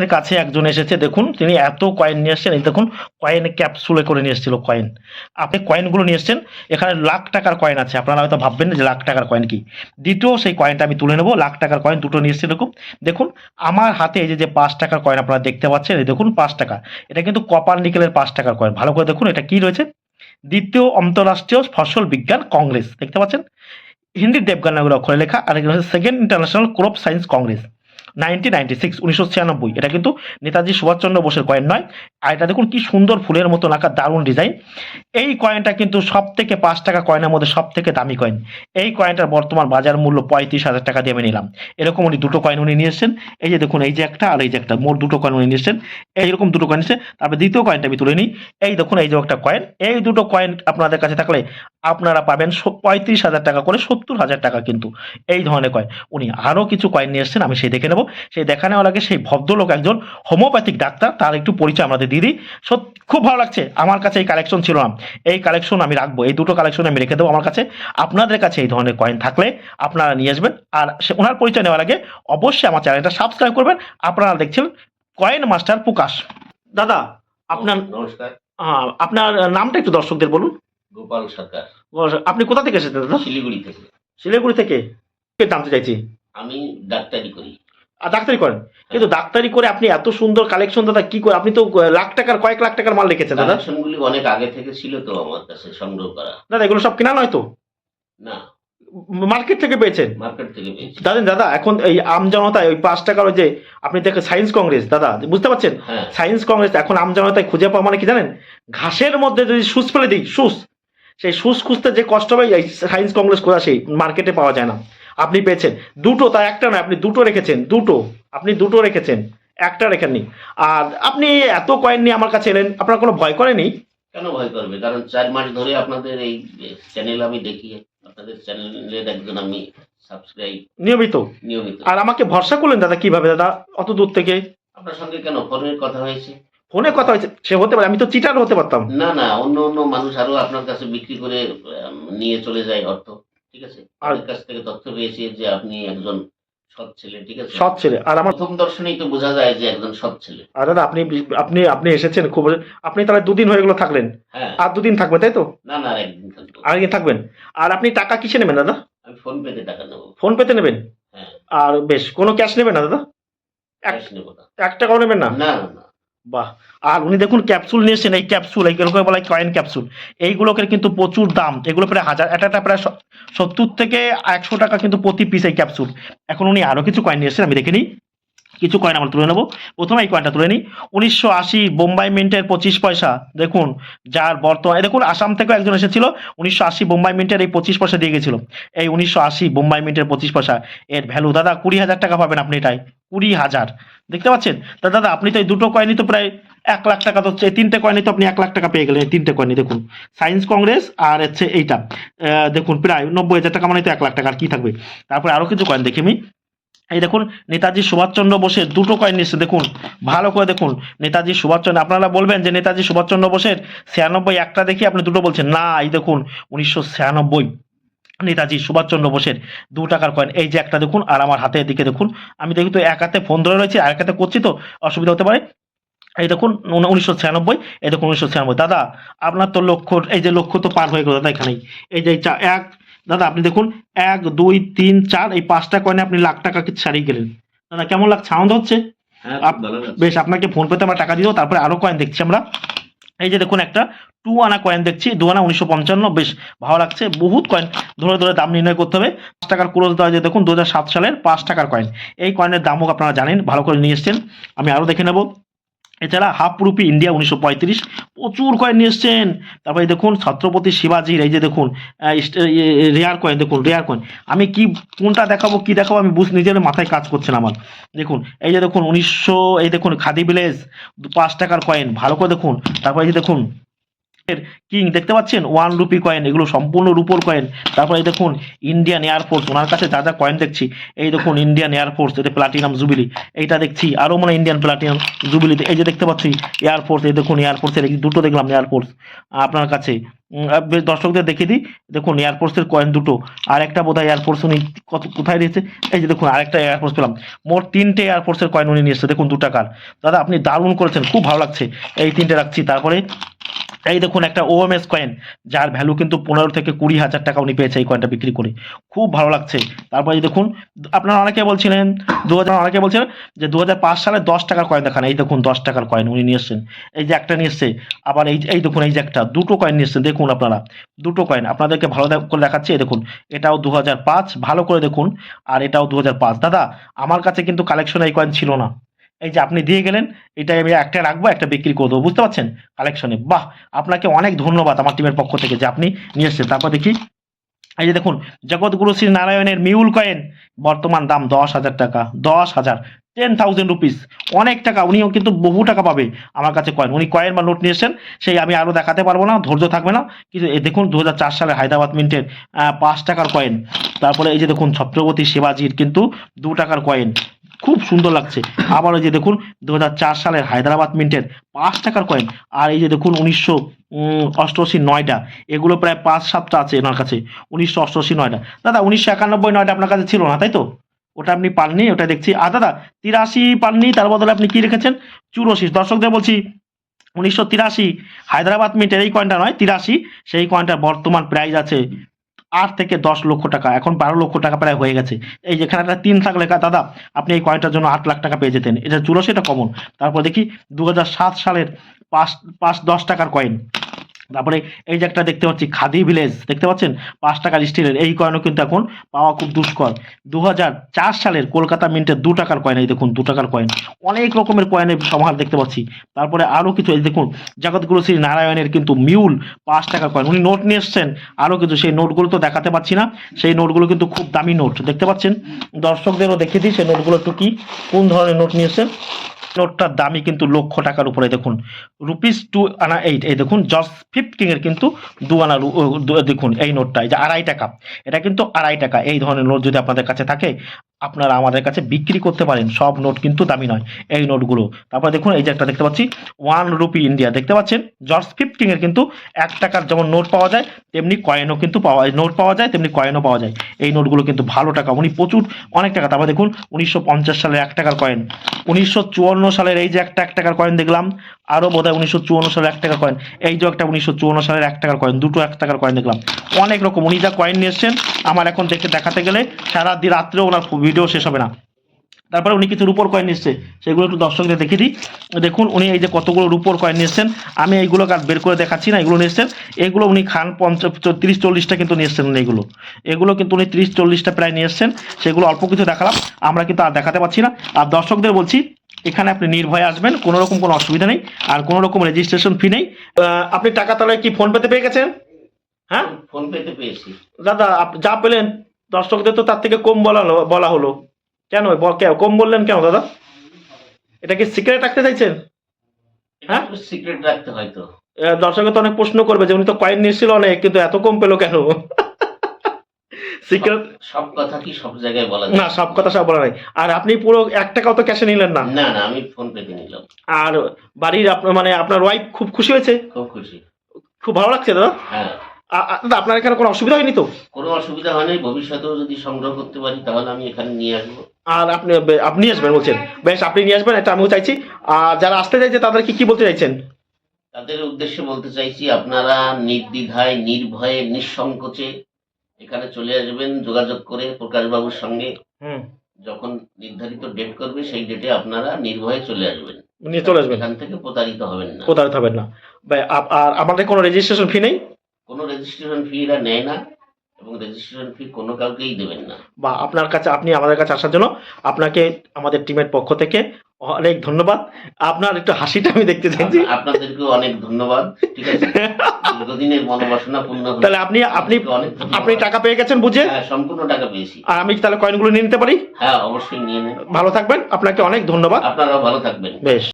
এর কাছে একজন এসেছে, দেখুন, তিনি এত কয়েন নিয়ে এসেছেন, এই দেখুন কয়েন ক্যাপসুলে করে নিয়ে এসেছিল কয়েন আপনি কয়েনগুলো নিয়ে এসেছেন, এখানে লাখ টাকার কয়েন আছে, আপনারা হয়তো ভাববেন যে লাখ টাকার কয়েন কি। দ্বিতীয় সেই কয়েনটা আমি তুলে নেব, লাখ টাকার কয়েন দুটো নিয়ে এসেছে এরকম দেখুন, আমার হাতে এই যে পাঁচ টাকার কয়েন আপনারা দেখতে পাচ্ছেন, এই দেখুন পাঁচ টাকা। এটা কিন্তু কপার নিকেলের পাঁচ টাকার কয়েন ভালো করে দেখুন, এটা কি রয়েছে? দ্বিতীয় অন্তরাষ্ট্রীয় ফসল বিজ্ঞান কংগ্রেস দেখতে পাচ্ছেন? হিন্দি দেবগানাগুলো অক্ষরে লেখা, আর second international crop science congress nineteen ninety six উনিশশো ছিয়ানব্বই। এটা কিন্তু নেতাজি সুভাষচন্দ্র বোসের কয়েন নয় আর এটা দেখুন কি সুন্দর ফুলের মতো আঁকা দারুণ ডিজাইন এই কয়েনটা কিন্তু সব থেকে পাঁচ টাকা কয়েনের মধ্যে সব থেকে দামি কয়েন এই কয়েনটার বর্তমান বাজার মূল্য পঁয়ত্রিশ হাজার টাকা দিয়ে আমি নিলাম। এরকম উনি দুটো কয়েন উনি নিয়ে এসেছেন এই যে দেখুন, এই যে একটা আর এই যে একটা, মোট দুটো কয়েন উনি নিয়ে এসেছেন এইরকম দুটো কয়েন এসে তারপরে দ্বিতীয় কয়েনটা আমি তুলে নিই। এই দেখুন, এই যে একটা কয়েন এই দুটো কয়েন আপনাদের কাছে থাকলে আপনারা পাবেন পঁয়ত্রিশ হাজার টাকা করে সত্তর হাজার টাকা কিন্তু এই ধরনের কয়েন উনি আরও কিছু কয়েন নিয়ে এসেছেন, আমি সেই দেখে নেব। সেই দেখা নেওয়ার আগে সেই ভদ্রলোক একজন হোমিওপ্যাথিক ডাক্তার, তার একটু পরিচয় আমাদের দিদি সত্যি খুব ভালো লাগছে। আমার কাছে এই কালেকশন ছিল না। এই কালেকশন আমি রাখব। এই দুটো কালেকশন আমি রেখে দেবো আমার কাছে। আপনাদের কাছে এই ধরনের কয়েন থাকলে আপনারা নিয়ে আসবেন। আর সে ওনার পরিচয় নেওয়ার আগে অবশ্যই আমার চ্যানেলটা সাবস্ক্রাইব করবেন। আপনারা দেখছেন কয়েন মাস্টার প্রকাশ। দাদা আপনার নমস্কার। আহ, আপনার নামটা একটু দর্শকদের বলুন। গোপাল সরকার। আপনি কোথা থেকে এসেছেন দাদা? শিলিগুড়ি থেকে। শিলিগুড়ি থেকে। কে জানতে চাইছি। আমি ডাক্তারি করি। আর ডাক্তারি করেন। কিন্তু ডাক্তারি করে আপনি এত সুন্দর কালেকশন দাদা কি করে? আপনি তো লাখ টাকার কয়েক লাখ টাকার মাল রেখেছেন দাদা। কালেকশনগুলি অনেক আগে থেকে ছিল তো আমার কাছে সংগ্রহ করা। দাদা এগুলো সব কেনা নয় তো? না। মার্কেট থেকে পেয়েছেন? মার্কেট থেকে পেয়েছি। জানেন দাদা এখন এই আম জনতায় ওই পাঁচ টাকার ওই যে আপনি দেখেন সায়েন্স কংগ্রেস দাদা বুঝতে পারছেন? হ্যাঁ। সায়েন্স কংগ্রেস এখন আম জনতায় খুঁজে পাওয়া মানে কি জানেন? ঘাসের মধ্যে যদি সুস ফেলে দিই সুস সেই সুস খুঁজতে যে কষ্ট এই সায়েন্স কংগ্রেস খোঁজা সেই মার্কেটে পাওয়া যায় না। আপনি পেয়েছেন। দুটো তা একটা নয় আপনি দুটো রেখেছেন দুটো। আপনি দুটো রেখেছেন একটা রেখেননি। আর আপনি এত কয়েন নিয়ে আমার কাছে এলেন আপনার কোনো ভয় করেনি? কেন ভয় করবে? কারণ চার মাস ধরে আপনাদের এই চ্যানেল আমি দেখি আপনাদের চ্যানেলের একজন আমি সাবস্ক্রাইব নিয়মিত? নিয়মিত। আর আমাকে ভরসা করলেন দাদা কীভাবে? দাদা অত দূর থেকে? আপনার সঙ্গে কেন? ফোনের কথা হয়েছে। ফোনে কথা হয়েছে? সে হতে পারে আমি তো চিটার হতে পারতাম। না না অন্য অন্য মানুষ আরও আপনার কাছে বিক্রি করে নিয়ে চলে যায় অর্থ ঠিক আছে? আপনার কাছ থেকে তথ্য পেয়েছি যে আপনি একজন সৎ ছেলে ঠিক আছে? সৎ ছেলে। আর আমার প্রথম দর্শনেই তো বোঝা যায় যে একজন সৎ ছেলে। আর দাদা আপনি আপনি আপনি এসেছেন খুব আপনি তাহলে দুদিন হয়ে গেলো থাকলেন। হ্যাঁ। আর দুদিন থাকবে তাই তো? না না আর একদিন থাকব। আরেকদিন থাকবেন। আর আপনি টাকা কিসে নেবেন দাদা? আমি ফোন পেতে টাকা নেব ফোন পেতে নেবেন? হ্যাঁ। আর বেশ কোনো ক্যাশ নেবেন না দাদা? এক ক্যাশ নেব না। এক টাকাও নেবেন না না। বাহ। আর উনি দেখুন ক্যাপসুল নিয়েছেন এই ক্যাপসুল এইগুলোকে বলা হয় কয়েন ক্যাপসুল এইগুলোকে কিন্তু প্রচুর দাম। এগুলো প্রায় হাজার একটা একটা প্রায় সত্তর থেকে একশো টাকা কিন্তু প্রতি পিস এই ক্যাপসুল এখন উনি আরও কিছু কয়েন নিয়ে এসেছেন, আমি দেখে নিই। কিছু কয়েন আমরা তুলে নেব। প্রথমে এই কয়েনটা তুলে নিই। উনিশশো আশি বোম্বাই মিন্টের পঁচিশ পয়সা, দেখুন, যার বর্তমানে দেখুন, আসাম থেকেও একজন এসেছিল, উনিশশো আশি বোম্বাই মিন্টের এই পঁচিশ পয়সা দিয়ে গেছিল। এই উনিশশো আশি বোম্বাই মিন্টের পঁচিশ পয়সা, এর ভ্যালু দাদা, কুড়ি হাজার টাকা পাবেন আপনি এটাই, কুড়ি হাজার। দেখতে পাচ্ছেন? তা দাদা, আপনি তো এই দুটো কয়েনই তো প্রায় এক লাখ টাকা তো হচ্ছে এই তিনটে কয়েনই তো আপনি এক লাখ টাকা পেয়ে গেলেন, এই তিনটে কয়েনই দেখুন। সায়েন্স কংগ্রেস আর হচ্ছে এইটা। দেখুন, প্রায় নব্বই হাজার টাকা মানে তো এক লাখ টাকা, আর কি থাকবে? তারপরে আরও কিছু কয়েন দেখি আমি এই দেখুন, নেতাজি সুভাষচন্দ্র বোসের দুটো কয়েন নিচ্ছে, দেখুন, ভালো করে দেখুন, নেতাজি সুভাষচন্দ্র, আপনারা বলবেন যে নেতাজি সুভাষচন্দ্র বোসের ছিয়ানব্বই একটা দেখি আপনি দুটো বলছেন, না, এই দেখুন, উনিশশো ছিয়ানব্বই, নেতাজি সুভাষচন্দ্র বোসের দু টাকার কয়েন এই যে একটা দেখুন, আর আমার হাতের দিকে দেখুন, আমি দেখি তো এক হাতে ফোন ধরে রয়েছে, আর এক হাতে করছি তো, অসুবিধা হতে পারে, এই দেখুন উনিশশো ছিয়ানব্বই, এই দেখুন, উনিশশো ছিয়ানব্বই, দাদা, আপনার তো লক্ষ্য, এই যে লক্ষ্য তো পার হয়ে গেল, দাদা, এখানেই, এই যে এক দাদা আপনি দেখুন এক দুই তিন চার এই পাঁচটা কয়েনে আপনি লাখ টাকা কি ছাড়িয়ে গেলেন। দাদা কেমন লাগছে? আনন্দ হচ্ছে? হ্যাঁ। বেশ আপনাকে ফোন পেতে আমরা টাকা দিব তারপরে আরও কয়েন দেখছি আমরা। এই যে দেখুন একটা টু আনা কয়েন দেখছি দু আনা উনিশশো পঞ্চান্ন বেশ ভালো লাগছে। বহুত কয়েন ধরে ধরে দাম নির্ণয় করতে হবে। পাঁচ টাকার ক্রোজ দেওয়া যে দেখুন দু সাত সালের পাঁচ টাকার কয়েন এই কয়েনের দামও আপনারা জানেন ভালো করে নিয়ে এসছেন। আমি আরও দেখে নেব। এছাড়া হাফ রুপি ইন্ডিয়া উনিশশো পঁয়ত্রিশ, প্রচুর কয়েন নিয়ে এসছেন। তারপরে দেখুন, ছত্রপতি শিবাজির এই যে দেখুন রেয়ার কয়েন দেখুন রেয়ার কয়েন আমি কি, কোনটা দেখাবো, কি দেখাবো, আমি বুঝ, নিজের মাথায় কাজ করছে না আমার। দেখুন, এই যে দেখুন, উনিশশো, এই দেখুন, খাদি ভিলেজ পাঁচ টাকার কয়েন ভালো করে দেখুন। তারপরে এই যে দেখুন কিং, দেখতে পাচ্ছেন? ওয়ান রুপি কয়েন এগুলো সম্পূর্ণ রুপোর কয়েন তারপরে দেখুন ইন্ডিয়ান এয়ারফোর্স ওনার কাছে যা যা কয়েন দেখছি, এই দেখুন ইন্ডিয়ান এয়ারফোর্স এটা প্লাটিনাম জুবিলি এইটা দেখছি আরও মানে ইন্ডিয়ান প্লাটিনাম জুবিলিতে এই যে দেখতে পাচ্ছি এয়ারফোর্স এই দেখুন এয়ারফোর্সের দুটো দেখলাম এয়ারফোর্স আপনার কাছে। দর্শকদের দেখিয়ে দিই, দেখুন এয়ারফোর্সের কয়েন দুটো, আর একটা বোধ হয় এয়ারফোর্স উনি কত, কোথায় দিয়েছে? এই যে দেখুন, আরেকটা এয়ারফোর্স পেলাম, মোট তিনটে এয়ারফোর্সের কয়েন উনি নিয়ে এসছে, দেখুন দু টাকার। দাদা, আপনি দারুণ করেছেন, খুব ভালো লাগছে, এই তিনটে রাখছি, তারপরে এই দেখুন একটা ওএমএস কয়েন যার ভ্যালু কিন্তু পনেরো থেকে কুড়ি হাজার টাকা উনি পেয়েছে এই কয়েনটা বিক্রি করে। খুব ভালো লাগছে। তারপরে দেখুন, আপনারা অনেকে বলছিলেন, দু হাজার, অনেকে বলছিলেন যে দু হাজার পাঁচ সালে দশ টাকার কয়েন দেখান। এই দেখুন, দশ টাকার কয়েন উনি নিয়ে এসছেন। এই যে একটা নিয়ে এসছে, আবার এই এই দেখুন, এই যে একটা, দুটো কয়েন নিয়ে এসছেন। দেখুন আপনারা, দুটো কয়েন আপনাদেরকে ভালো করে দেখাচ্ছি, এই দেখুন, এটাও দু হাজার পাঁচ, ভালো করে দেখুন, আর এটাও দু হাজার পাঁচ। দাদা, আমার কাছে কিন্তু কালেকশন এই কয়েন ছিল না। এই যে আপনি দিয়ে গেলেন এটা আমি একটা রাখব, একটা বিক্রি করে দেবো, বুঝতে পারছেন? কালেকশনে বাহ! আপনাকে অনেক ধন্যবাদ আমার টিমের পক্ষ থেকে যে আপনি নিয়ে এসছেন। তারপর দেখি, এই যে দেখুন, জগৎগুরু শ্রী নারায়ণের মিউল কয়েন বর্তমান দাম দশ হাজার টাকা, দশ হাজার টেন থাউজেন্ড রুপিস অনেক টাকা, উনিও কিন্তু বহু টাকা পাবে আমার কাছে কয়েন উনি কয়েন বা নোট নিয়ে এসেছেন, সেই আমি আরও দেখাতে পারব না, ধৈর্য থাকবে না। কিন্তু দেখুন দু হাজার চার সালে হায়দ্রাবাদ মিন্টের পাঁচ টাকার কয়েন তারপরে এই যে দেখুন, ছত্রপতি শিবাজির কিন্তু দু টাকার কয়েন খুব সুন্দর লাগছে। আবার ওই যে দেখুন দু হাজার চার সালের হায়দ্রাবাদ মিন্টের পাঁচ টাকার কয়েন আর এই যে দেখুন, উনিশশো অষ্টআশি নয়টা, এগুলো প্রায় পাঁচ সাতটা আছে এনার কাছে, উনিশশো অষ্টআশি নয়টা। দাদা, উনিশশো একানব্বই নয়টা আপনার কাছে ছিল না, তাই তো? ওটা আপনি পাননি, ওটা দেখছি। আর দাদা, তিরাশি পাননি, তার বদলে আপনি কি রেখেছেন? চুরাশি। দর্শকদের বলছি, উনিশশো তিরাশি হায়দ্রাবাদ মিন্টের এই কয়েনটা নয়, তিরাশি, সেই কয়েনটার বর্তমান প্রাইস আছে আট থেকে দশ লক্ষ টাকা, এখন বারো লক্ষ টাকা প্রায় হয়ে গেছে। এই যেখানে একটা তিন থাকলে দাদা, আপনি এই কয়েনটার জন্য আট লাখ টাকা পেয়ে যেতেন। এটা চুরাশি কমন তারপর দেখি দু হাজার সাত সালের পাঁচ পাঁচ, দশ টাকার কয়েন তারপরে এই যে একটা দেখতে পাচ্ছি, খাদি ভিলেজ দেখতে পাচ্ছেন? পাঁচ টাকার স্টিলের এই কয়েনও কিন্তু এখন পাওয়া খুব দুষ্কর। দু সালের কলকাতা মিন্টের দু টাকার কয়েন এই দেখুন, দু টাকার কয়েন অনেক রকমের কয়েনের সমাহার দেখতে পাচ্ছি। তারপরে আরও কিছু, এই দেখুন, জগৎগুরু শ্রী নারায়ণের কিন্তু মিউল পাঁচ টাকার কয়েন উনি নোট নিয়ে এসছেন। আরও কিছু, সেই নোটগুলো তো দেখাতে পাচ্ছি না। সেই নোটগুলো কিন্তু খুব দামি নোট দেখতে পাচ্ছেন? দর্শকদেরও দেখিয়ে দিই, সেই নোটগুলো একটু কি, কোন ধরনের নোট নিয়ে এসছেন? নোটটার দামই কিন্তু লক্ষ টাকার উপরে, দেখুন। রুপিস টু আনা এইট এই দেখুন ফিফটিং এর কিন্তু দু আনা দেখুন, এই নোটটা এই যে আড়াই টাকা। এটা কিন্তু আড়াই টাকা, এই ধরনের নোট যদি আপনাদের কাছে থাকে আপনারা আমাদের কাছে বিক্রি করতে পারেন। সব নোট কিন্তু দামি নয়। এই নোটগুলো। তারপর দেখুন, এই যে একটা দেখতে পাচ্ছি ওয়ান রুপি ইন্ডিয়া দেখতে পাচ্ছেন? জর্জ ফিফটিং এর কিন্তু এক টাকার যেমন নোট পাওয়া যায়, তেমনি কয়েনও কিন্তু পাওয়া, নোট পাওয়া যায়, তেমনি কয়েনও পাওয়া যায়। এই নোটগুলো কিন্তু ভালো টাকা। উনি প্রচুর, অনেক টাকা। তারপর দেখুন, উনিশশো পঞ্চাশ সালের এক টাকার কয়েন উনিশশো চুয়ান্ন সালের এই যে একটা, এক টাকার কয়েন দেখলাম। আরও বোধ হয় উনিশশো চুয়ান্ন সালের এক টাকার কয়েন এই যে একটা উনিশশো চুয়ান্ন সালের এক টাকার কয়েন দুটো এক টাকার কয়েন দেখলাম। অনেক রকম। উনি যা কয়েন নিয়ে এসছেন, আমার এখন দেখে দেখাতে গেলে সারা দিন রাত্রেও ওনার ভিডিও শেষ হবে না। তারপরে উনি কিছু রুপোর কয়েন নিচ্ছে সেগুলো একটু দর্শকদের দেখিয়ে দিই। দেখুন, উনি এই যে কতগুলো রুপোর কয়েন নিয়েছেন আমি এইগুলো কাজ বের করে দেখাচ্ছি না, এগুলো নিয়েছেন এগুলো উনি খান পঞ্চাশ তিরিশ চল্লিশটা কিন্তু নিয়ে এসছেন উনি এগুলো। এগুলো কিন্তু উনি তিরিশ, চল্লিশটা প্রায় নিয়ে এসছেন, সেগুলো অল্প কিছু দেখালাম, আমরা কিন্তু আর দেখাতে পাচ্ছি না। আর দর্শকদের বলছি এখানে আপনি নির্ভয়ে আসবেন কোনো রকম কোনো অসুবিধা নেই আর কোনো রকম রেজিস্ট্রেশন ফি নেই আপনি টাকা তাহলে কি ফোন পেতে পেয়ে গেছেন? হ্যাঁ? ফোন পেতে পেয়েছি। দাদা যা পেলেন দর্শকদের তো তার থেকে কম বলা বলা হলো। কেন? কম বললেন কেন দাদা? এটা কি সিক্রেট রাখতে চাইছেন? হ্যাঁ? সিক্রেট রাখতে হয়তো আহ, দর্শকে তো অনেক প্রশ্ন করবে যে উনি তো কয়েন নিয়েছিল অনেক কিন্তু এত কম পেল কেন? সিক্রেট সব কথা কি সব জায়গায় বলা না সব কথা সব বলা নাই। আর আপনি পুরো এক টাকাও তো ক্যাশে নিলেন না। না না আমি ফোন পেতে নিলাম। আর বাড়ির আপনার মানে আপনার ওয়াইফ খুব খুশি হয়েছে? খুব খুশি। খুব ভালো লাগছে দাদা হ্যাঁ। দাদা আপনার এখানে কোনো অসুবিধা হয়নি তো? কোনো অসুবিধা হয়নি ভবিষ্যতেও যদি সংগ্রহ করতে পারি তাহলে আমি এখানে নিয়ে আসব। আর আপনি আপনি আসবেন বলছেন। বেশ আপনি নিয়ে আসবেন এটা আমিও চাইছি। আর যারা আসতে চাইছে তাদেরকে কি বলতে চাইছেন? তাদের উদ্দেশ্যে বলতে চাইছি আপনারা নির্দ্বিধায় নির্ভয়ে নিঃসংকোচে এখানে চলে আসবেন যোগাযোগ করে প্রকাশবাবুর সঙ্গে। হুম। যখন নির্ধারিত ডেট করবে সেই ডেটে আপনারা নির্ভয়ে চলে আসবেন। নিয়ে চলে আসবেন? এখান থেকে প্রতারিত হবেন না। প্রতারিত হবেন না। আর আমাদের কোনো রেজিস্ট্রেশন ফি নেই? কোনো রেজিস্ট্রেশন ফি এরা নেয় না। এবং রেজিস্ট্রেশন ফি কোনো কাউকেই দেবেন না। বা আপনার কাছে আপনি আমাদের কাছে আসার জন্য আপনাকে আমাদের টিমের পক্ষ থেকে অনেক ধন্যবাদ। আপনার একটু হাসিটা আমি দেখতে চাইছি আপ- আপনাদেরকেও অনেক ধন্যবাদ ঠিক আছে? দীর্ঘদিনের মনোবাসনা পূর্ণ তাহলে আপনি আপনি। আপনি টাকা পেয়ে গেছেন বুঝে? হ্যাঁ সম্পূর্ণ টাকা পেয়েছি। আর আমি তাহলে কয়েনগুলো নিয়ে নিতে পারি? হ্যাঁ অবশ্যই নিয়ে নেন ভালো থাকবেন। আপনাকে অনেক ধন্যবাদ। আপনারাও ভালো থাকবেন। বেশ।